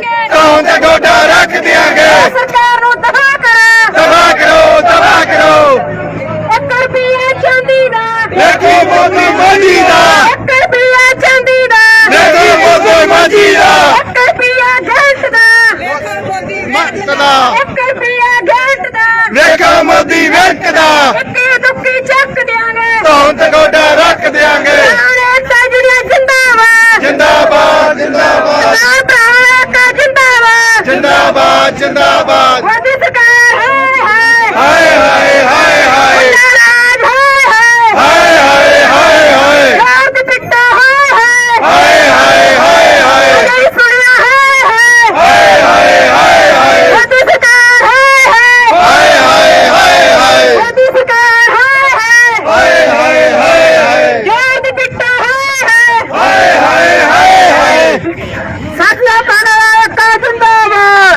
ਦਿਆਂਗੇ। ਕੌਣ ਤੇ ਗੋਡਾ ਰੱਖ ਦਿਆਂਗੇ? ਸਰਕਾਰ ਨੂੰ ਦਫਾ ਕਰ। ਦਵਾ ਕਰੋ ਦਵਾ ਕਰੋ। 1 ਰੁਪਿਆ ਚਾਂਦੀ ਦਾ। ਦੇਖੋ ਮੋਦੀ ਮਾਜੀ ਦਾ। 1 ਰੁਪਿਆ ਚਾਂਦੀ ਦਾ। ਦੇਖੋ ਮੋਦੀ ਮਾਜੀ ਦਾ। 1 ਰੁਪਿਆ ਗੈਸ ਦਾ। ਮੱਤ ਦਾ 1 ਰੁਪਿਆ ਗੈਸ ਦਾ। ਦੇਖੋ ਮੋਦੀ ਵੇਖ ਦਾ ਇੱਕੀ ਦੁੱਕੀ ਚੱਕ ਦਿਆਂਗੇ। ਕੌਣ ਤੇ ਗੋਡਾ ਰੱਖ ਦਿਆਂਗੇ ਸਾਰੇ ਸਾਜਣੀਆਂ ਜਿੰਦਾਬਾਦ ਜਿੰਦਾਬਾਦ ਜਿੰਦਾਬਾਦ ਸਰਦਾਰ ਭਰਾਵਾਂ ਦਾ ਜਿੰਦਾਬਾਦ ਜਿੰਦਾਬਾਦ ਜਿੰਦਾਬਾਦ ਮੋਦੀ ਸਰਕਾਰ ਹਾਏ ਹਾਏ ਹਾਏ ਹਾਏ ਹਾਏ ਹਾਏ ਨਾਰਾਜ਼ ਹਾਏ ਹਾਏ ਹਾਏ ਹਾਏ ਹਾਏ ਹਾਏ ਰਾਤ ਪਿੱਟਾ ਹਾਏ ਹਾਏ ਹਾਏ ਹਾਏ ਹਾਏ ਹਾਏ ਨਹੀਂ ਸੁਣਿਆ ਹਾਏ ਹਾਏ ਹਾਏ ਹਾਏ ਹਾਏ ਹਾਏ ਮੋਦੀ ਸਰਕਾਰ ਹਾਏ ਹਾਏ ਹਾਏ ਹਾਏ ਹਾਏ ਹਾਏ ਮੋਦੀ ਸਰਕਾਰ ਹਾਏ ਹਾਏ ਹਾਏ ਹਾਏ ਹਾਏ ਹਾਏ ਰਾਤ ਪਿੱਟਾ ਹਾਏ ਹਾਏ ਹਾਏ ਹਾਏ ਹਾਏ ਸਾਥੀਆਂ ਪਾਣਾ ਕਾ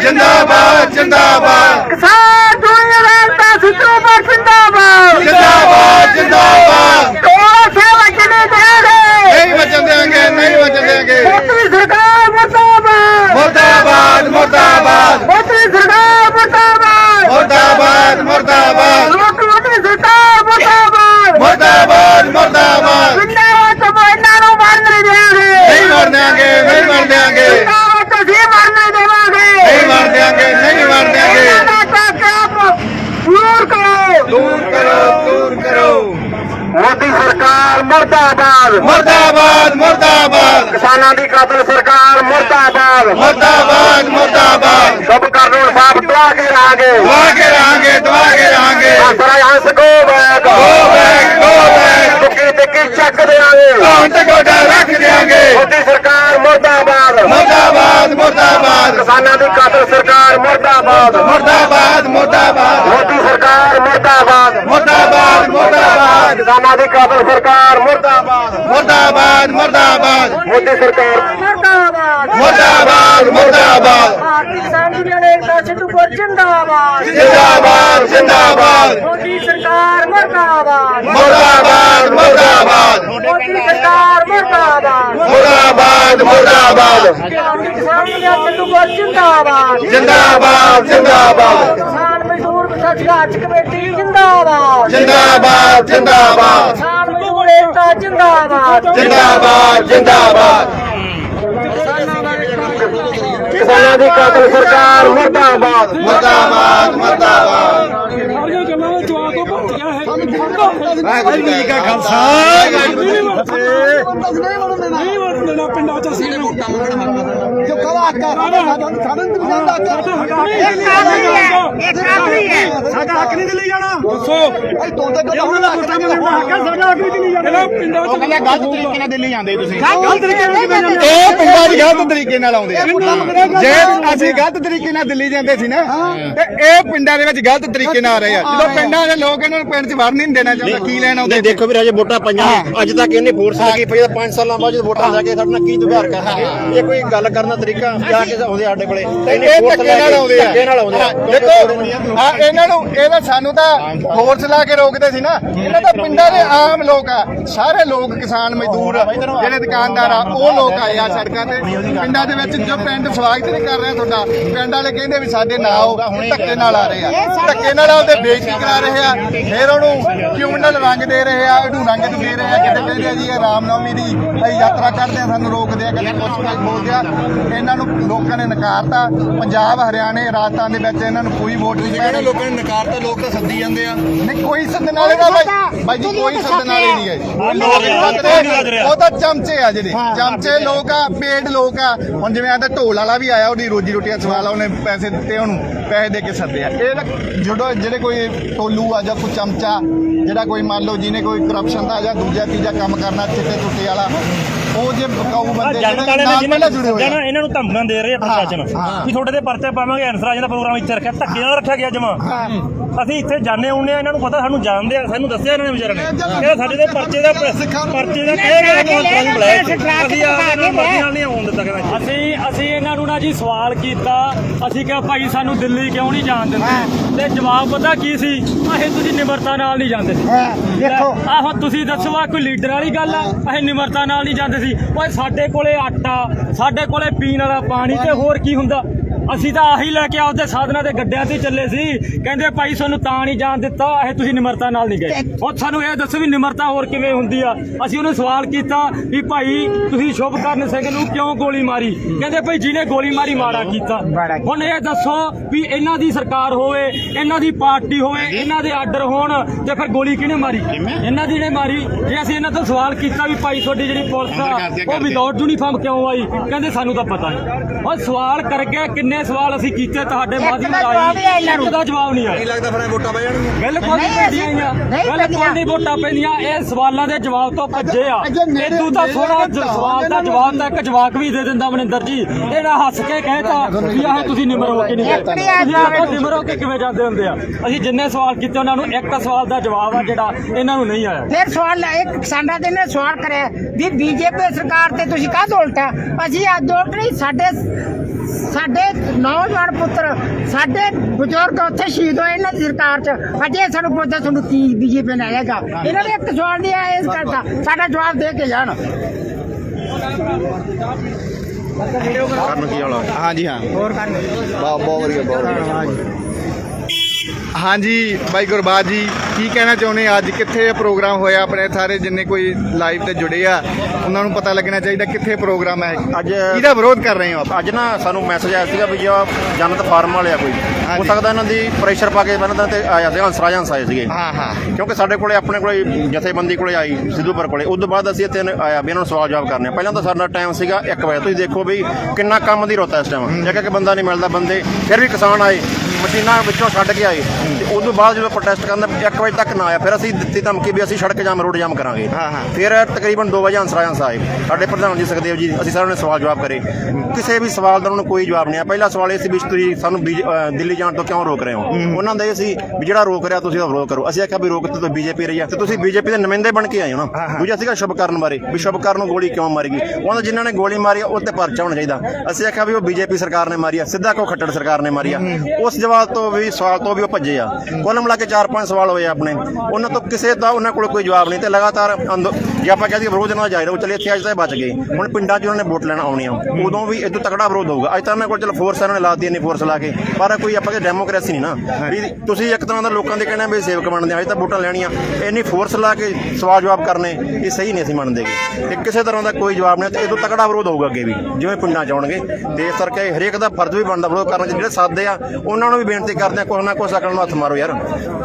ਜਿੰਦਾਬਾਦ ਜਿੰਦਾਬਾਦ। ਜਿੰਦਾਬਾਦ ਕਿਸਾਨ ਦੁਨੀਆ ਦਾ ਸਿੱਧੂ ਪਰ ਜਿੰਦਾਬਾਦ ਜਿੰਦਾਬਾਦ ਜਿੰਦਾਬਾਦ ਕੋਲ ਸੇ ਵਜਨੇ ਦੇਗੇ ਨਹੀਂ ਵਜਣ ਦੇਾਂਗੇ ਨਹੀਂ ਵਜਣ ਦੇਾਂਗੇ ਮੋਦੀ ਸਰਕਾਰ ਮੁਰਦਾਬਾਦ ਮੁਰਦਾਬਾਦ ਮੁਰਦਾਬਾਦ ਮੋਦੀ ਸਰਕਾਰ ਮੁਰਦਾਬਾਦ ਮੁਰਦਾਬਾਦ ਮੁਰਦਾਬਾਦ ਲੋਕ ਮੋਦੀ ਸਰਕਾਰ ਮੁਰਦਾਬਾਦ ਮੁਰਦਾਬਾਦ ਮੁਰਦਾਬਾਦ ਜਿੰਦਾਬਾਦ ਤੋਂ ਇਹਨਾਂ ਨੂੰ ਮਰਨ ਨਹੀਂ ਦੇਵਾਂਗੇ ਨਹੀਂ ਮਰ ਦਿਆਂਗੇ ਨਹੀਂ ਮਰ ਦਿਆਂਗੇ ਜਿੰਦਾਬਾਦ ਤੋਂ ਜੀ ਮਰਨ ਨਹੀਂ ਦੇਵਾਂਗੇ ਨਹੀਂ ਮਰ ਦਿਆਂਗੇ ਨਹੀਂ ਮਰ ਦਿਆਂਗੇ ਇਹਨਾਂ ਦਾ ਟੱਕਰ ਦੂਰ ਕਰੋ ਦੂਰ ਕਰੋ ਦੂਰ ਕਰੋ ਮੋਦੀ ਸਰਕਾਰ ਮੁਰਦਾਬਾਦ ਮੁਰਦਾਬਾਦ ਕਿਸਾਨਾਂ ਦੀ ਕਾਤਲ ਸਰਕਾਰ ਮੁਰਦਾਬਾਦ। ਮੁਰਦਾਬਾਦ ਮੁਰਦਾਬਾਦ। ਸਭ ਕਾਨੂੰਨ ਸਾਫ਼ ਦਵਾ ਕੇ ਰਹਾਂਗੇ ਦਵਾ ਕੇ ਰਹਾਂਗੇ ਦਵਾ ਕੇ ਰਹਾਂਗੇ ਸਾਰਾ ਹੰਸ go back go back go back ਟੁੱਕੀ ਟਿੱਕੀ ਚੱਕ ਦੇਵਾਂਗੇ? ਕੌਣ ਤੇ ਗੋਡਾ ਰੱਖ ਦਿਆਂਗੇ? ਮੋਦੀ ਮੁਰਦਾਬਾਦ ਮੁਰਦਾਬਾਦ। ਕਿਸਾਨਾਂ ਦੀ ਕਾਤਲ ਸਰਕਾਰ ਮੁਰਦਾਬਾਦ। ਮੁਰਦਾਬਾਦ ਮੁਰਦਾਬਾਦ। ਮੋਦੀ ਸਰਕਾਰ ਮੁਰਦਾਬਾਦ। ਮੁਰਦਾਬਾਦ ਮੁਰਦਾਬਾਦ। ਕਿਸਾਨਾਂ ਦੀ ਕਾਤਲ ਸਰਕਾਰ ਮੁਰਦਾਬਾਦ। ਮੁਰਦਾਬਾਦ ਮੁਰਦਾਬਾਦ। ਮੋਦੀ ਸਰਕਾਰ ਮੁਰਦਾਬਾਦ। ਮੁਰਦਾਬਾਦ ਮੁਰਦਾਬਾਦ। ਭਾਰਤੀ ਕਿਸਾਨ ਯੂਨੀਅਨ ਏਕਤਾ ਸਿੱਧੂਪੁਰ ਜਿੰਦਾਬਾਦ। ਜਿੰਦਾਬਾਦ ਜਿੰਦਾਬਾਦ। ਮੋਦੀ ਸਰਕਾਰ ਮੁਰਦਾਬਾਦ। ਮੁਰਦਾਬਾਦ ਮੁਰਦਾਬਾਦ। ਮੋਦੀ ਸਰਕਾਰ ਮੁਰਦਾਬਾਦ ਮੁਰਦਾਬਾਦ। ਮੁਰਦਾਬਾਦ ਕਿਸਾਨ ਯੂਨੀਅਨ ਸਿੱਧੂਪੁਰ ਜਿੰਦਾਬਾਦ। ਜਿੰਦਾਬਾਦ ਜਿੰਦਾਬਾਦ। ਕਿਸਾਨ ਮਜ਼ਦੂਰ ਸੰਘਰਸ਼ ਕਮੇਟੀ ਜਿੰਦਾਬਾਦ। ਜਿੰਦਾਬਾਦ ਜਿੰਦਾਬਾਦ। ਕਿਸਾਨ ਮਜ਼ਦੂਰ ਏਕਤਾ ਜਿੰਦਾਬਾਦ। ਜਿੰਦਾਬਾਦ ਜਿੰਦਾਬਾਦ। ਕਿਸਾਨਾਂ ਦੀ ਕਾਤਲ ਸਰਕਾਰ ਮੁਰਦਾਬਾਦ। ਮੁਰਦਾਬਾਦ ਮੁਰਦਾਬਾਦ ਸਾਰੀਆਂ ਗੱਲਾਂ ਦਾ ਜਵਾਬ ਉਹ ਭੁੱਲ ਗਿਆ ਹੈ ਵਾਹਿਗੁਰੂ ਜੀ ਕਾ ਖਾਲਸਾ। ਵਾਹਿਗੁਰੂ ਜੀ ਕੀ ਫਤਿਹ। ਨਹੀਂ ਵੜਨ ਦੇਣਾ ਪਿੰਡਾਂ ਚ ਅਸੀਂ ਨੂੰ? ਜੋ ਕਲਾ ਹੱਕਾ ਸਾਡਾ ਸਾਡਾ ਨਹੀਂ ਦਿੰਦਾ ਸਾਡਾ ਹੱਕ ਨਹੀਂ ਦਿੱਲੀ ਜਾਣਾ। ਦੱਸੋ। ਭਾਈ ਤੋਂ ਤਾਂ ਕਲਾ ਉਹਨਾਂ ਦਾ ਹੱਕ ਹੈ ਸਾਡਾ ਹੱਕ ਨਹੀਂ ਦਿੱਲੀ ਜਾਣਾ ਪਿੰਡਾਂ ਚ ਕਹਿੰਦਾ ਗਲਤ ਤਰੀਕੇ ਨਾਲ ਦਿੱਲੀ ਜਾਂਦੇ ਤੁਸੀਂ। ਗਲਤ ਤਰੀਕੇ ਨਾਲ ਕਿਵੇਂ ਜਾਂਦੇ ਇਹ ਪਿੰਡਾਂ 'ਚ ਗਲਤ ਤਰੀਕੇ ਨਾਲ ਆਉਂਦੇ ਆ। ਜੇ ਅਸੀਂ ਗਲਤ ਤਰੀਕੇ ਨਾਲ ਦਿੱਲੀ ਜਾਂਦੇ ਸੀ ਨਾ ਤੇ ਇਹ ਪਿੰਡਾਂ ਦੇ ਵਿੱਚ ਗਲਤ ਤਰੀਕੇ ਨਾਲ ਆ ਰਹੇ ਆ। ਜਦੋਂ ਪਿੰਡਾਂ ਦੇ ਲੋਕ ਇਹਨਾਂ ਨੂੰ ਪਿੰਡ 'ਚ ਵੜ ਨਹੀਂ ਦੇਣਾ ਚਾਹੁੰਦੇ ਕੀ ਲੈਣ ਆਉਂਦੇ ਦੇਖੋ ਵੀ ਰਾਜੇ ਵੋਟਾਂ ਪਾਈਆਂ। ਅੱਜ ਤੱਕ ਇਹਨੇ ਫੋਰਸ ਲੱਗੀ ਪਈ 5 ਸਾਲਾਂ ਬਾਅਦ ਜਦੋਂ ਵੋਟਾਂ ਜਾ ਕੇ ਸਾਡੇ ਨਾਲ ਕੀ ਦੁਭਾਰ ਕਰਨਗੇ ਇਹ ਕੋਈ ਗੱਲ ਕਰਨ ਦਾ ਤਰੀਕਾ ਜਾ ਕੇ ਆਉਂਦੇ ਸਾਡੇ ਕੋਲੇ। ਇਹ ਧੱਕੇ ਨਾਲ ਆਉਂਦੇ ਆ। ਧੱਕੇ ਨਾਲ ਆਉਂਦੇ ਆ। ਦੇਖੋ ਆ ਇਹਨਾਂ ਨੂੰ ਇਹ ਤਾਂ ਸਾਨੂੰ ਤਾਂ ਫੋਰਸ ਲਾ ਕੇ ਰੋਕਦੇ ਸੀ ਨਾ। ਇਹਨਾਂ ਤਾਂ ਪਿੰਡਾਂ ਦੇ ਆਮ ਲੋਕ ਆ। ਸਾਰੇ ਲੋਕ ਕਿਸਾਨ ਮਜ਼ਦੂਰ ਜਿਹੜੇ ਦੁਕਾਨਦਾਰ ਆ ਉਹ ਲੋਕ ਆਏ ਆ ਸੜਕਾਂ ਤੇ। ਪਿੰਡਾਂ ਦੇ ਵਿੱਚ ਜੋ ਪਿੰਡ ਸਵਾਗਤ ਨਹੀਂ ਕਰ ਰਿਹਾ ਤੁਹਾਡਾ ਪਿੰਡ ਵਾਲੇ ਕਹਿੰਦੇ ਵੀ ਸਾਡੇ ਨਾ ਆਓ ਧੱਕੇ ਨਾਲ ਆ ਰਹੇ ਆ। ਧੱਕੇ ਨਾਲ ਆਉਂਦੇ ਬੇਇੱਜ਼ਤੀ ਕਰਾ ਰਹੇ ਆ। ਫਿਰ ਉਹਨੂੰ ਕਿਊਨਲ ਰੰਗ ਦੇ ਰਹੇ ਆ ਇਹਨੂੰ ਰੰਗ ਦੇ ਰਹੇ ਆ। ਕਿਤੇ ਕਹਿੰਦੇ ਆ ਜੀ ਇਹ ਰਾਮਨੌਮੀ ਦੀ ਯਾਤਰਾ ਕਰਦੇ ਆ ਸਾਨੂੰ ਰੋਕਦੇ ਆ ਕਦੇ ਕੁਛ ਕੁਛ ਬੋਲਦੇ ਆ। ਇਹਨਾਂ ਨੂੰ ਲੋਕਾਂ ਨੇ ਨਕਾਰਤਾ। ਪੰਜਾਬ ਹਰਿਆਣੇ ਰਾਜਸਥਾਨ ਦੇ ਵਿੱਚ ਇਹਨਾਂ ਨੂੰ ਕੋਈ ਵੋਟ ਨਹੀਂ ਪੈਣੀ। ਲੋਕਾਂ ਨੇ ਨਕਾਰਤਾ ਲੋਕ ਤਾਂ ਸੱਦੀ ਜਾਂਦੇ ਆ। ਨਹੀਂ ਕੋਈ ਸੱਦਣ ਵਾਲੇ ਦਾ ਬਾਈ। ਬਾਈ ਜੀ ਕੋਈ ਸੱਦਣ ਵਾਲੇ ਨਹੀਂ ਹੈ। ਜੀ। ਉਹ ਤਾਂ ਚਮਚੇ ਆ ਜਿਹੜੇ। ਚਮਚੇ ਲੋਕ ਆ ਪੇਡ ਲੋਕ ਆ। ਹੁਣ ਜਿਵੇਂ ਆਂਦਾ ਢੋਲ ਵਾਲਾ ਵੀ ਆਇਆ ਉਹਦੀ ਰੋਜੀ ਰੋਟੀ ਦਾ ਸਵਾਲ ਆ ਉਹਨੇ ਪੈਸੇ ਦਿੱਤੇ ਉਹਨੂੰ ਪੈਸੇ ਦੇ ਕੇ ਸੱਦਿਆ ਇਹ ਤਾਂ ਜਦੋਂ ਜਿਹੜੇ ਕੋਈ ਟੋਲੂ ਆ ਜਾਂ ਕੋਈ ਚਮਚਾ ਜਿਹੜਾ ਕੋਈ ਮੰਨ ਲਓ ਜਿਹਨੇ ਕੋਈ ਕਰਪਸ਼ਨ ਦਾ ਜਾਂ ਦੂਜਾ ਤੀਜਾ ਕੰਮ ਕਰਨਾ ਚਿੱਟੇ ਟੁੱਟੇ ਵਾਲਾ ਉਹ ਜੇ ਬਕਾਊ ਬੰਦੇ ਜਿਹੜੇ ਨਾਲ ਨੇ ਪਹਿਲਾਂ ਜੁੜੇ ਹੋਏ ਆ। ਇਹਨਾਂ ਨੂੰ ਧਮਕਾਂ ਦੇ ਰਹੇ ਆ ਪ੍ਰਸ਼ਾਸਨ। ਵੀ ਤੁਹਾਡੇ ਤੇ ਪਰਚਾ ਪਾਵਾਂਗੇ ਅਨਸਰਾਜ ਦਾ ਪ੍ਰੋਗਰਾਮ ਇੱਥੇ ਰੱਖਿਆ ਧੱਕੇ ਨਾਲ ਰੱਖਿਆ ਗਿਆ ਜਮਾ। ਅਸੀਂ ਇੱਥੇ ਜਾਣੇ ਆਉਂਦੇ ਆ ਇਹਨਾਂ ਨੂੰ ਪਤਾ ਸਾਨੂੰ ਜਾਣਦੇ ਆ ਸਾਨੂੰ ਦੱਸਿਆ ਇਹਨਾਂ ਨੇ ਵਿਚਾਰਿਆਂ ਨੇ। ਇਹ ਸਾਡੇ ਦੇ ਪਰਚੇ ਦਾ ਪਰਚੇ ਦਾ ਕਹਿ ਰਿਹਾ ਕਿ ਸਾਨੂੰ ਬੁਲਾਇਆ ਸੀ। ਅਸੀਂ ਆਪ ਇਹਨਾਂ ਮਰਜ਼ੀ ਨਾਲ ਨਹੀਂ ਆਉਣ ਦਿੱਤਾ ਕਹਿੰਦਾ ਅਸੀਂ ਅਸੀਂ ਇਹਨਾਂ ਨੂੰ ਨਾ ਜੀ ਸਵਾਲ ਕੀਤਾ ਅਸੀਂ ਕਿਹਾ ਭਾਈ ਸਾਨੂੰ ਦਿੱਲੀ ਕਿਉਂ ਨਹੀਂ ਜਾਣ ਦਿੰਦੇ? ਤੇ ਜਵਾਬ ਪਤਾ ਕੀ ਸੀ? ਅਸੀਂ ਤੁਸੀਂ ਨਿਮਰਤਾ ਨਾਲ ਨਹੀਂ ਜਾਂਦੇ ਸੀ। ਦੇਖੋ। ਆਹੋ ਤੁਸੀਂ ਦੱਸੋ ਆ ਕੋਈ ਲੀਡਰ ਵਾਲੀ ਗੱਲ ਆ? ਅਸੀਂ ਨਿਮਰਤਾ ਨਾਲ ਨਹੀਂ ਜਾਂਦੇ ਸੀ। ਓਏ ਸਾਡੇ ਕੋਲੇ ਆਟਾ ਸਾਡੇ ਕੋਲੇ ਪੀਣ ਵਾਲਾ ਪਾਣੀ ਤੇ ਹੋਰ ਕੀ ਹੁੰਦਾ? ਅਸੀਂ ਤਾਂ ਆਹੀ ਲੈ ਕੇ ਆਪਦੇ ਸਾਧਨਾਂ ਦੇ ਗੱਡਿਆਂ ਤੇ ਚੱਲੇ ਸੀ। ਕਹਿੰਦੇ ਭਾਈ ਸਾਨੂੰ ਤਾਂ ਨਹੀਂ ਜਾਣ ਦਿੱਤਾ ਇਹ ਤੁਸੀਂ ਨਿਮਰਤਾ ਨਾਲ ਨਹੀਂ ਗਏ। ਉਹ ਸਾਨੂੰ ਇਹ ਦੱਸੋ ਵੀ ਨਿਮਰਤਾ ਹੋਰ ਕਿਵੇਂ ਹੁੰਦੀ ਆ? ਅਸੀਂ ਉਹਨੂੰ ਸਵਾਲ ਕੀਤਾ ਵੀ ਭਾਈ ਤੁਸੀਂ ਸ਼ੁਭਕਰਨ ਸਿੰਘ ਨੂੰ ਕਿਉਂ ਗੋਲੀ ਮਾਰੀ? ਕਹਿੰਦੇ ਭਾਈ ਜਿਹਨੇ ਗੋਲੀ ਮਾਰੀ ਮਾੜਾ ਕੀਤਾ। ਹੁਣ ਇਹ ਦੱਸੋ ਵੀ ਇਹਨਾਂ ਦੀ ਸਰਕਾਰ ਹੋਵੇ ਇਹਨਾਂ ਦੀ ਪਾਰਟੀ ਹੋਵੇ ਇਹਨਾਂ ਦੇ ਆਰਡਰ ਹੋਣ ਤੇ ਫਿਰ ਗੋਲੀ ਕਿਹਨੇ ਮਾਰੀ? ਇਹਨਾਂ ਦੀ ਨੇ ਮਾਰੀ। ਜੇ ਅਸੀਂ ਇਹਨਾਂ ਤੋਂ ਸਵਾਲ ਕੀਤਾ ਵੀ ਭਾਈ ਤੁਹਾਡੀ ਜਿਹੜੀ ਪੁਲਿਸ ਆ ਉਹ ਵਿਦਆਊਟ ਯੂਨੀਫਾਰਮ ਕਿਉਂ ਆਈ? ਕਹਿੰਦੇ ਸਾਨੂੰ ਤਾਂ ਪਤਾ ਨਹੀਂ। ਉਹ ਸਵਾਲ ਕਰ ਗਏ ਕਿੰਨੇ ਸਵਾਲ ਅਸੀਂ ਕੀਤੇ ਤੁਹਾਡੇ ਮਾਧਿਅਮ ਰਾਹੀਂ। ਇੱਕ ਦਾ ਜਵਾਬ ਨਹੀਂ ਆਇਆ। ਲੱਗਦਾ ਫਿਰ ਵੋਟਾਂ ਪੈ ਜਾਣਗੀਆਂ। ਬਿਲਕੁਲ ਨਹੀਂ ਪੈਂਦੀਆਂ ਬਿਲਕੁਲ ਨਹੀਂ ਵੋਟਾਂ ਪੈਂਦੀਆਂ। ਇਹ ਸਵਾਲਾਂ ਦੇ ਜਵਾਬ ਤੋਂ ਭੱਜੇ ਆ। ਇਦੋਂ ਤਾਂ ਥੋੜਾ ਸਵਾਲ ਦਾ ਜਵਾਬ ਤਾਂ ਇੱਕ ਜਵਾਕ ਵੀ ਦੇ ਦਿੰਦਾ ਮਨਿੰਦਰ ਜੀ। ਇਹਦਾ ਹੱਸ ਕੇ ਕਹਿਤਾ ਵੀ ਆਹ ਤੁਸੀਂ ਨਿਮਰ ਹੋ ਕੇ ਨਹੀਂ ਤੁਸੀਂ ਨਿਮਰ ਹੋ ਕੇ ਕਿਵੇਂ ਜਾਂਦੇ ਹੁੰਦੇ ਆ? ਅਸੀਂ ਜਿੰਨੇ ਸਵਾਲ ਕੀਤੇ ਉਹਨਾਂ ਨੂੰ ਇੱਕ ਸਵਾਲ ਦਾ ਜਵਾਬ ਆ ਜਿਹੜਾ ਇਹਨਾਂ ਨੂੰ ਨਹੀਂ ਆਇਆ। ਫਿਰ ਸਵਾਲ ਇੱਕ ਸਾਡਾ ਦੇ ਨੇ ਸਵਾਲ ਕਰਿਆ ਵੀ ਬੀਜੇਪੀ ਸਰਕਾਰ ਤੇ ਤੁਸੀਂ ਕਾਹਦੋਂ ਉਲਟਾ? ਅਸੀਂ ਅੱਜ ਉਲਟ ਨਹੀਂ ਸਾਡੇ ਸਾਡੇ ਨੌਜਵਾਨ ਪੁੱਤਰ ਸਾਡੇ ਬਜ਼ੁਰਗ ਉੱਥੇ ਸ਼ਹੀਦ ਹੋਏ ਇਹਨਾਂ ਦੀ ਸਰਕਾਰ 'ਚ। ਅਜੇ ਸਾਨੂੰ ਪੁੱਛਦਾ ਤੁਹਾਨੂੰ ਕੀ ਬੀਜੇਪੀ ਨੇ ਆਏਗਾ ਇਹਨਾਂ ਨੇ ਇੱਕ ਸਵਾਲ ਨਹੀਂ ਆਇਆ ਇਸ ਗੱਲ ਦਾ। ਸਾਡਾ ਜਵਾਬ ਦੇ ਕੇ ਜਾਣ। ਕਰਨ ਕੀ ਵਾਲਾ ਹਾਂਜੀ ਹਾਂ। ਬਹੁਤ ਬਹੁਤ ਵਧੀਆ ਬਹੁਤ ਵਧੀਆ। ਹਾਂਜੀ ਬਾਈ ਗੁਰਬਾਜ ਜੀ ਕੀ ਕਹਿਣਾ ਚਾਹੁੰਦੇ? ਅੱਜ ਕਿੱਥੇ ਪ੍ਰੋਗਰਾਮ ਹੋਇਆ? ਆਪਣੇ ਸਾਰੇ ਜਿੰਨੇ ਕੋਈ ਲਾਈਵ ਤੇ ਜੁੜੇ ਆ ਉਹਨਾਂ ਨੂੰ ਪਤਾ ਲੱਗਣਾ ਚਾਹੀਦਾ ਕਿੱਥੇ ਪ੍ਰੋਗਰਾਮ ਹੈ। ਅੱਜ- ਕਿਹਦਾ ਵਿਰੋਧ ਕਰ ਰਹੇ ਹੋ ਆਪ? ਅੱਜ ਨਾ ਸਾਨੂੰ ਮੈਸੇਜ ਆਇਆ ਸੀਗਾ ਵੀ ਜੋ ਜਨਤ ਫਾਰਮ ਵਾਲੇ ਆ ਕੋਈ। ਹੋ। ਸਕਦਾ ਇਹਨਾਂ ਦੀ ਪ੍ਰੈਸ਼ਰ ਪਾ ਕੇ ਇਹਨਾਂ ਤੇ ਆਇਆ ਸੀ ਹੰਸਰਾਜ ਹੰਸ ਆਏ ਸੀਗੇ। ਹਾਂ ਹਾਂ। ਕਿਉਂਕਿ ਸਾਡੇ ਕੋਲੇ ਆਪਣੇ ਕੋਲੇ ਜਥੇਬੰਦੀ ਕੋਲੇ ਆਈ ਸਿੱਧੂਪੁਰ ਕੋਲੇ। ਉਸ ਤੋਂ ਬਾਅਦ ਅਸੀਂ ਇੱਥੇ ਆਇਆ ਵੀ ਇਹਨਾਂ ਨੂੰ ਸਵਾਲ ਜਵਾਬ ਕਰਨੇ। ਪਹਿਲਾਂ ਤਾਂ ਸਾਡਾ ਟਾਈਮ ਸੀਗਾ 1 ਵਜੇ। ਤੁਸੀਂ ਦੇਖੋ ਵੀ ਕਿੰਨਾ ਕੰਮ ਦੀ ਰੋਤਾ ਇਸ ਟਾਈਮ ਇੱਕ ਇੱਕ ਬੰਦਾ ਨਹੀਂ ਮਿਲਦਾ ਬੰਦੇ ਫਿਰ ਵੀ ਕਿਸਾਨ ਆਏ। ਮਸ਼ੀਨਾਂ ਵਿੱਚੋਂ ਛੱਡ ਕੇ ਆਏ। ਤੇ ਉਸ ਤੋਂ ਬਾਅਦ ਜਦੋਂ ਪ੍ਰੋਟੈਸਟ ਕਰਨ 1 ਵਜੇ ਤੱਕ ਨਾ ਆਇਆ ਫਿਰ ਅਸੀਂ ਦਿੱਤੀ ਧਮਕੀ ਵੀ ਅਸੀਂ ਸੜਕ ਜਾਮ ਰੋਡ ਜਾਮ ਕਰਾਂਗੇ। ਫਿਰ ਤਕਰੀਬਨ 2 ਵਜੇ ਹੰਸਰਾਜ ਹੰਸ ਆਏ ਸਾਡੇ ਪ੍ਰਧਾਨ ਜੀ ਸੁਖਦੇਵ ਜੀ ਅਸੀਂ ਸਾਰਿਆਂ ਨੇ ਸਵਾਲ ਜਵਾਬ ਕਰੇ। ਕਿਸੇ ਵੀ ਸਵਾਲ ਦਾ ਉਹਨਾਂ ਨੂੰ ਕੋਈ ਜਵਾਬ ਨਹੀਂ ਆ। ਪਹਿਲਾ ਸਵਾਲ ਇਹ ਸੀ ਵੀ ਤੁਸੀਂ ਸਾਨੂੰ ਦਿੱਲੀ ਜਾਣ ਤੋਂ ਕਿਉਂ ਰੋਕ ਰਹੇ ਹੋ? ਉਹਨਾਂ ਦਾ ਇਹ ਸੀ ਵੀ ਜਿਹੜਾ ਰੋਕ ਰਿਹਾ ਤੁਸੀਂ ਉਹ ਵਿਰੋਧ ਕਰੋ। ਅਸੀਂ ਆਖਿਆ ਵੀ ਰੋਕ ਤੇ ਤਾਂ ਬੀਜੇਪੀ ਰਹੀ ਆ। ਤੇ ਤੁਸੀਂ ਬੀਜੇਪੀ ਦੇ ਨੁਮਾਇੰਦੇ ਬਣ ਕੇ ਆਏ ਹੋ ਨਾ। ਦੂਜਾ ਸੀਗਾ ਸ਼ੁਭਕਰਨ ਬਾਰੇ। ਵੀ ਸ਼ੁਭਕਰਨ ਨੂੰ ਗੋਲੀ ਕਿਉਂ ਮਾਰੀ ਗਈ? ਉਹਨਾਂ ਜਿਨ੍ਹਾਂ ਨੇ ਗੋਲੀ ਮਾਰੀ ਉਹ ਤੇ ਪਰਚਾ ਹੋਣਾ ਚਾਹੀਦਾ। ਅਸੀਂ ਆਖਿਆ ਵੀ ਉਹ ਬੀਜੇਪੀ ਸਰਕਾਰ ਨੇ ਮਾਰੀ ਆ। ਸਿੱਧਾ ਕੋ ਖੱਟੜ ਸਰਕਾਰ ਨੇ ਮਾਰੀ ਆ। ਉਸ ਜਵਾਬ ਤੋਂ ਵੀ, ਸਵਾਲ ਤੋਂ ਵੀ ਉਹ ਭੱਜੇ ਆ। ਕੁੱਲ ਮਿਲਾ ਕੇ 4-5 ਸਵਾਲ ਹੋਏ ਆਪਣੇ। ਉਹਨਾਂ ਤੋਂ ਕਿਸੇ ਦਾ, ਉਹਨਾਂ ਕੋਲ ਕੋਈ ਜਵਾਬ ਨਹੀਂ ਤੇ ਲਗਾਤਾਰ ਜੇ ਆਪਾਂ ਕਹਦੇ ਵਿਰੋਧ ਨਾਲ ਜਾਇ ਰਹੇ ਉਹ ਚਲੇ ਇੱਥੇ ਅੱਜ ਤਾਂ ਬਚ ਗਏ। ਹੁਣ ਪਿੰਡਾਂ 'ਚ ਉਹਨਾਂ ਨੇ ਵੋਟ ਲੈਣ ਆਉਣੀ ਆ। ਉਦੋਂ ਵੀ ਇਦੋਂ ਤਕੜਾ ਵਿਰੋਧ ਹੋਊਗਾ। ਅੱਜ ਤਾਂ ਉਹਨਾਂ ਕੋਲ ਚਲ ਫੋਰਸ ਇਹਨਾਂ ਨੇ ਲਾਤੀ ਇੰਨੀ ਫੋਰਸ ਲਾ ਕੇ। ਪਰ ਕੋਈ ਆਪਾਂ ਕਿ ਡੈਮੋਕ੍ਰੇਸੀ ਨਹੀਂ ਨਾ। ਵੀ ਤੁਸੀਂ ਇੱਕ ਤਰ੍ਹਾਂ ਦਾ ਲੋਕਾਂ ਦੇ ਕਹਿਣਾ ਵੀ ਸੇਵਕ ਬਣਦੇ ਆ, ਅੱਜ ਤਾਂ ਵੋਟਾਂ ਲੈਣੀਆਂ। ਇੰਨੀ ਫੋਰਸ ਲਾ ਕੇ ਸਵਾਲ ਜਵਾਬ ਕਰਨੇ, ਇਹ ਸਹੀ ਨਹੀਂ ਅਸੀਂ ਮੰਨਦੇਗੇ ਤੇ ਕਿਸੇ ਤਰ੍ਹਾਂ ਦਾ ਕੋਈ ਜਵਾਬ ਨਹੀਂ, ਤੇ ਇਦੋਂ ਤਕੜਾ ਵਿਰੋਧ ਹੋਊਗਾ ਅੱਗੇ ਵੀ। ਜਿਵੇਂ ਪਿੰਡਾਂ 'ਚ ਆਉਣਗੇ। ਤੇ ਇਸ ਕਰਕੇ ਹਰੇਕ ਦਾ ਫਰਜ਼ ਵੀ ਬਣਦਾ ਵਿਰੋਧ ਕਰਨ 'ਚ। ਜਿਹੜੇ ਸਾਦੇ ਆ, ਉਹਨਾਂ ਨੂੰ ਵੀ ਬੇਨਤੀ ਕਰਦੇ ਆ, ਕੁਛ ਨਾ ਕੁਛ ਅਕਲ ਨੂੰ ਹੱਥ ਮਾਰੋ ਯਾਰ।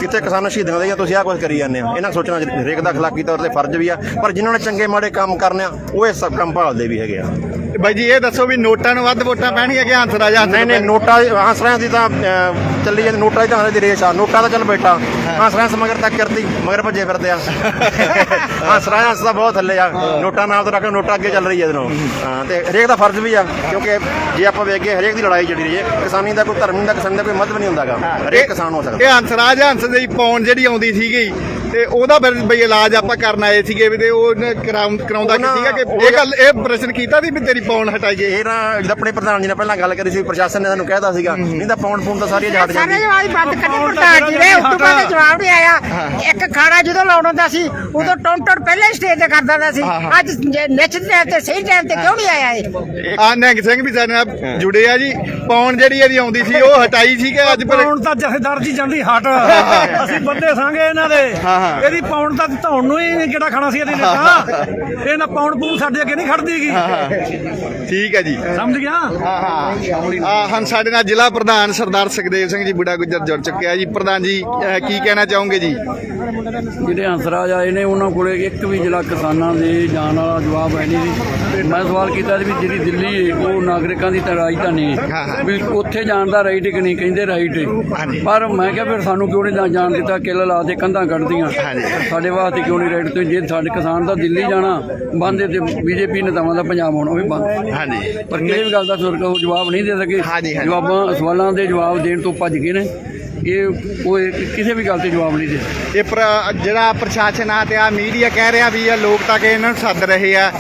ਕਿਤੇ ਕਿਸਾਨ ਸ਼ਹੀਦਾਂ ਦੇ ਜਾਂ ਤੁਸੀਂ ਆਹ ਕੁਝ ਕਰੀ ਜਾਂਦੇ ਆ ਇਹਨਾਂ ਸੋਚਣਾ ਹਰੇਕ ਦਾ ਅਖਲਾਕੀ ਤੌਰ ਤੇ ਫਰਜ਼ ਵੀ ਆ, ਪਰ ਜਿਨ੍ਹਾਂ ਨੇ ਚੰਗੇ ਮਾੜੇ ਕੰਮ ਕਰਨੇ ਆ, ਉਹ ਇਹ ਸਭ ਕੰਮ ਭਾਲਦੇ ਵੀ ਹੈਗੇ ਆ। ਬਾਈ ਜੀ ਇਹ ਦੱਸੋ ਵੀ ਨੋਟਾਂ ਨੂੰ ਵੱਧ ਵੋਟਾਂ ਪੈਣਗੀਆਂ ਕਿ ਹੰਸ ਨਹੀਂ ਨਹੀਂ ਨੋਟਾ ਹੰਸਰਾਂ ਦੀ ਤਾਂ ਅਹ, ਚੱਲੀ ਜਾਂਦੀ ਨੋਟਾਂ ਦੀ ਤਾਂ ਹਲੇ ਦੀ ਰੇਸ ਆ। ਨੋਟਾਂ ਤਾਂ ਚੱਲ ਬੈਠਾ। ਹੰਸਰਾਂ ਮਗਰ ਤੱਕ ਕਰਦੀ ਮਗਰ ਭੱਜੇ ਫਿਰਦੇ ਆ। ਹੰਸਰਾਂ ਹੰਸ ਦਾ ਬਹੁਤ ਥੱਲੇ ਆ। ਨੋਟਾਂ ਨਾਲ ਤਾਂ ਰੱਖ ਨੋਟਾਂ ਅੱਗੇ ਚੱਲ ਰਹੀ ਹੈ ਇਹਨੂੰ। ਹਾਂ। ਤੇ ਹਰੇਕ ਦਾ ਫਰਜ਼ ਵੀ ਆ ਕਿਉਂਕਿ ਜੇ ਆਪਾਂ ਵੇਖੀਏ ਹਰੇਕ ਦੀ ਲੜਾਈ ਜਿਹੜੀ ਰਹੀ ਹੈ ਕਿਸਾਨੀ ਦਾ ਕੋਈ ਧਰਮ ਨਹੀਂ ਦਾ ਕਿਸਾਨੀ ਦਾ ਕੋਈ ਮਤਲਬ ਨਹੀਂ ਹੁੰਦਾਗਾ। ਹਰੇਕ ਕਿਸਾਨ ਹੋ ਸਕਦਾ। ਇਹ ਹੰਸਰਾਜ ਹੰਸ ਦੀ ਪੌਣ ਜਿਹੜੀ ਆਉਂਦੀ ਸੀਗੀ ਤੇ ਉਹਦਾ ਫਿਰ ਬਈ ਇਲਾਜ ਆਪਾਂ ਕਰਨ ਆਏ ਸੀਗੇ ਵੀ ਤੇ ਉਹ ਕਰਾਉਂ- ਕਰਾਉਂਦਾ ਕੀ ਸੀਗਾ ਕਿ ਇਹ ਗੱਲ ਇਹ ਪ੍ਰਸ਼ਨ ਕੀਤਾ ਸੀ ਵੀ ਤੇਰੀ ਪੌਣ ਹਟਾਈਏ ਇਹ ਨਾ ਆਪਣੇ ਪ੍ਰਧਾਨ ਜੀ ਨੇ ਪਹਿਲਾਂ ਗੱਲ ਕਰੀ ਸੀ ਪ੍ਰਸ਼ਾਸਨ ਨੇ ਸਾਨੂੰ ਕਹਿਤਾ ਸੀਗਾ ਨਹੀਂ ਤਾਂ ਪੌਣ ਪੌਣ ਤਾਂ ਸਾਰੀਆਂ ਜਾਟ ਸਾਰੇ ਜਾਂਦੀ ਜਵਾਬ ਹੀ ਬੰਦ ਕੱਢੇ ਪ੍ਰਧਾਨ ਜੀ ਨੇ ਉਸ ਤੋਂ ਬਾਅਦ ਜਵਾਬ ਨਹੀਂ ਆਇਆ। ਇੱਕ ਖਾਣਾ ਜਦੋਂ ਲਾਉਣ ਹੁੰਦਾ ਸੀ ਉਦੋਂ ਟੌਣ ਟੌਣ ਪਹਿਲੇ ਸਟੇਜ ਤੇ ਕਰਦਾ ਹੁੰਦਾ ਸੀ। ਅੱਜ ਜੇ ਨਿਸ਼ਚਿਤ ਟਾਈਮ ਤੇ ਸਹੀ ਟਾਈਮ ਤੇ ਕਿਉਂ ਨਹੀਂ ਆਇਆ ਇਹ? ਆ ਨਿਹੰਗ ਸਿੰਘ ਵੀ ਸਾਡੇ ਨਾਲ ਜੁੜੇ ਆ ਜੀ। ਪੌਣ ਜਿਹੜੀ ਇਹਦੀ ਆਉਂਦੀ ਸੀ ਉਹ ਹਟਾਈ ਸੀ ਕਿ ਅੱਜ ਪਰ ਪੌਣ ਤਾਂ ਜਥੇਦਾਰ ਜੀ ਜਾਂਦੀ ਹਟ। ਅਸੀਂ ਬੰਦੇ ਸਾਂਗੇ ਇਹਨਾਂ ਦੇ। ਹਾਂ, ਹਾਂ। ਇਹਦੀ ਪੌਣ ਤਾਂ ਧੌਣ ਨੂੰ ਹੀ ਨਹੀਂ ਕਿਹੜਾ ਖਾਣਾ ਸੀ ਇਹਦੀ ਨੇਤਾ ਇਹ ਨਾ ਪੌਣ ਪੂਣ ਸਾਡੇ ਅੱਗੇ ਨਹੀਂ ਖੜਦੀਗੀ ਠੀਕ ਹੈ ਜੀ। ਸਮਝ ਗਿਆ? ਹਾਂ ਹਾਂ। ਆ ਹਨ ਸਾਡੇ ਨਾਲ ਜ਼ਿਲ੍ਹਾ ਪ੍ਰਧਾਨ ਸਰਦਾਰ ਸੁਖਦੇਵ ਸਿੰਘ ਜੀ ਬੁੱਢਾ ਗੁੱਜਰ ਜੁੜ ਚੁੱਕੇ ਆ ਜੀ। ਪ੍ਰਧਾਨ ਜੀ ਅਹ ਕੀ ਕਹਿਣਾ ਚਾਹੋਗੇ ਜੀ? ਜਿਹੜੇ ਹੰਸਰਾਜ ਆਏ ਨੇ ਉਹਨਾਂ ਕੋਲੇ ਇੱਕ ਵੀ ਜ਼ਿਲ੍ਹਾ ਕਿਸਾਨਾਂ ਦੇ ਜਾਣ ਵਾਲਾ ਜਵਾਬ ਹੈ ਨਹੀਂ ਸੀ ਮੈਂ ਸਵਾਲ ਕੀਤਾ ਸੀ ਵੀ ਜਿਹੜੀ ਦਿੱਲੀ ਹੈ ਉਹ ਨਾਗਰਿਕਾਂ ਦੀ ਤਾਂ ਰਾਜਧਾਨੀ ਹੈ ਵੀ ਉੱਥੇ ਜਾਣ ਦਾ ਰਾਈਟ ਕਿ ਨਹੀਂ ਕਹਿੰਦੇ ਰਾਈਟ ਹੈ ਪਰ ਮੈਂ ਕਿਹਾ ਫਿਰ ਸਾਨੂੰ ਕਿਉਂ ਨਹੀਂ ਜਾਣ ਦਿੱਤਾ? ਕਿੱਲ ਲਾ ਦੇ ਕੰਧਾਂ ਕੱਢਦੀਆਂ। ਸਾਡੇ ਵਾਸਤੇ ਕਿਉਂ ਨਹੀਂ ਰਾਈਟ ਤੇ ਜੇ ਸਾਡੇ ਕਿਸਾਨ ਦਾ ਦਿੱਲੀ ਜਾਣਾ ਬੰਦ ਤੇ ਬੀਜੇਪੀ ਨੇਤਾਵਾਂ ਦਾ ਪੰਜਾਬ ਉਹ ਵੀ ਬੰਦ। ਹਾਂਜੀ। ਪਰ ਕਿਸੇ ਵੀ ਗੱਲ ਦਾ ਸੁਰਕਾ ਉਹ ਜਵਾਬ ਨਹੀਂ ਦੇ ਸਕੇ। ਜਵਾਬਾਂ ਸਵਾਲਾਂ ਦੇ ਜਵਾਬ ਦੇਣ ਤੋਂ ਭੱਜ ਗਏ ਨੇ। ਇਹ ਇੱਕ- ਕਿਸੇ ਵੀ ਗੱਲ ਤੇ ਜਵਾਬ ਨਹੀਂ ਦੇ ਇਹ ਜਿਹੜਾ ਪ੍ਰਸ਼ਾਸਨ ਆ ਤੇ ਆ ਮੀਡੀਆ ਕਹਿ ਰਿਹਾ ਵੀ ਇਹ ਲੋਕ ਤਾਂ ਕਿ ਇਹਨਾਂ ਨੂੰ ਸੱਦ ਰਹੇ ਆ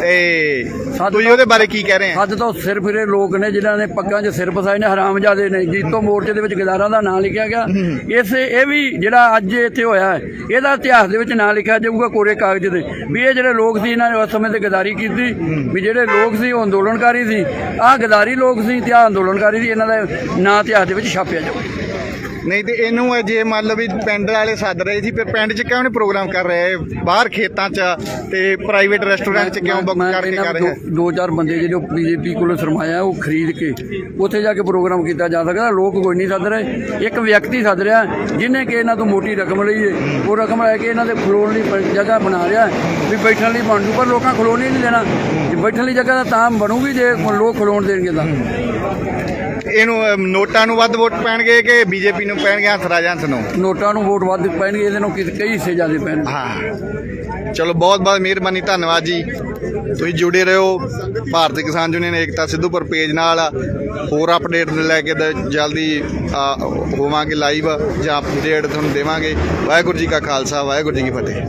ਤੇ ਤੁਸੀਂ ਉਹਦੇ ਬਾਰੇ ਕੀ ਕਹਿ ਰਹੇ ਆ ਅੱਜ ਤੋਂ ਸਿਰ ਫਿਰੇ ਲੋਕ ਨੇ ਜਿਨ੍ਹਾਂ ਨੇ ਪੱਗਾਂ 'ਚ ਸਿਰ ਫਸਾਏ ਨੇ ਹਰਾਮਜ਼ਾਦੇ ਨੇ ਜੀਤੋ ਮੋਰਚੇ ਦੇ ਵਿੱਚ ਗਦਾਰਾਂ ਦਾ ਨਾਂ ਲਿਖਿਆ ਗਿਆ। ਇਸ ਇਹ ਵੀ ਜਿਹੜਾ ਅੱਜ ਇੱਥੇ ਹੋਇਆ ਹੈ ਇਹਦਾ ਇਤਿਹਾਸ ਦੇ ਵਿੱਚ ਨਾਂ ਲਿਖਿਆ ਜਾਊਗਾ ਕੋਰੇ ਕਾਗਜ਼ ਤੇ ਵੀ ਇਹ ਜਿਹੜੇ ਲੋਕ ਸੀ ਇਹਨਾਂ ਨੇ ਉਸ ਸਮੇਂ ਤੇ ਗਦਾਰੀ ਕੀਤੀ। ਵੀ ਜਿਹੜੇ ਲੋਕ ਸੀ ਉਹ ਅੰਦੋਲਨਕਾਰੀ ਸੀ। ਆਹ ਗਦਾਰੀ ਲੋਕ ਸੀ ਤੇ ਆਹ ਅੰਦੋਲਨਕਾਰੀ ਸੀ ਇਹਨਾਂ ਦਾ ਨਾਂ ਇਤਿਹਾਸ ਦੇ ਵਿੱਚ ਛਾਪਿਆ ਜਾਊਗਾ। ਨਹੀਂ ਤੇ ਇਹਨੂੰ ਜੇ ਮੰਨ ਲਓ ਵੀ ਪਿੰਡ ਵਾਲੇ ਸੱਦ ਰਹੇ ਸੀ ਫਿਰ ਪਿੰਡ 'ਚ ਕਿਉਂ ਨਹੀਂ ਪ੍ਰੋਗਰਾਮ ਕਰ ਰਹੇ? ਬਾਹਰ ਖੇਤਾਂ 'ਚ ਤੇ ਪ੍ਰਾਈਵੇਟ ਰੈਸਟੋਰੈਂਟ 'ਚ ਕਿਉਂ ਬੁੱਕ ਕਰਕੇ ਕਰ ਰਹੇ? ਦੋ- ਚਾਰ ਬੰਦੇ ਜਿਹੜੇ ਬੀਜੇਪੀ ਕੋਲੋਂ ਸਰਮਾਇਆ ਉਹ ਖਰੀਦ ਕੇ ਉੱਥੇ ਜਾ ਕੇ ਪ੍ਰੋਗਰਾਮ ਕੀਤਾ ਜਾ ਸਕਦਾ। ਲੋਕ ਕੋਈ ਨਹੀਂ ਸੱਦ ਰਹੇ। ਇੱਕ ਵਿਅਕਤੀ ਸੱਦ ਰਿਹਾ ਜਿਹਨੇ ਕਿ ਇਹਨਾਂ ਤੋਂ ਮੋਟੀ ਰਕਮ ਲਈ ਹੈ ਉਹ ਰਕਮ ਲੈ ਕੇ ਇਹਨਾਂ ਦੇ ਖਲੋਣ ਲਈ ਜਗ੍ਹਾ ਬਣਾ ਰਿਹਾ। ਵੀ ਬੈਠਣ ਲਈ ਬਣ ਜੂ ਪਰ ਲੋਕਾਂ ਖਲੋਣ ਹੀ ਨਹੀਂ ਦੇਣਾ। ਜੇ ਬੈਠਣ ਲਈ ਜਗ੍ਹਾ ਤਾਂ ਤਾਂ ਬਣੂਗੀ ਜੇ ਲੋਕ ਖਲੋਣ ਦੇਣਗੇ ਤਾਂ। ਇਹਨੂੰ ਨੋਟਾਂ ਨੂੰ ਵੱਧ ਵੋਟ ਪੈਣਗੇ ਕਿ ਬੀਜੇਪੀ ਨੂੰ ਪੈਣਗੇ ਹੰਸਰਾਜ ਹੰਸ ਨੂੰ? ਨੋਟਾਂ ਨੂੰ ਵੋਟ ਵੱਧ ਪੈਣਗੇ ਇਹਦੇ ਨੂੰ ਕਿ- ਕਈ ਹਿੱਸੇ ਜ਼ਿਆਦਾ ਪੈਣਗੇ। ਹਾਂ। ਚਲੋ ਬਹੁਤ ਬਹੁਤ ਮਿਹਰਬਾਨੀ ਧੰਨਵਾਦ ਜੀ। ਤੁਸੀਂ ਜੁੜੇ ਰਹੋ ਭਾਰਤੀ ਕਿਸਾਨ ਯੂਨੀਅਨ ਏਕਤਾ ਸਿੱਧੂਪੁਰ ਪੇਜ ਨਾਲ। ਹੋਰ ਅਪਡੇਟ ਲੈ ਕੇ ਤੇ ਜਲਦੀ ਆ, ਹੋਵਾਂਗੇ ਲਾਈਵ ਜਾਂ ਅਪਡੇਟ ਤੁਹਾਨੂੰ ਦੇਵਾਂਗੇ। ਵਾਹਿਗੁਰੂ ਜੀ ਕਾ ਖਾਲਸਾ ਵਾਹਿਗੁਰੂ ਜੀ ਕੀ ਫਤਿਹ।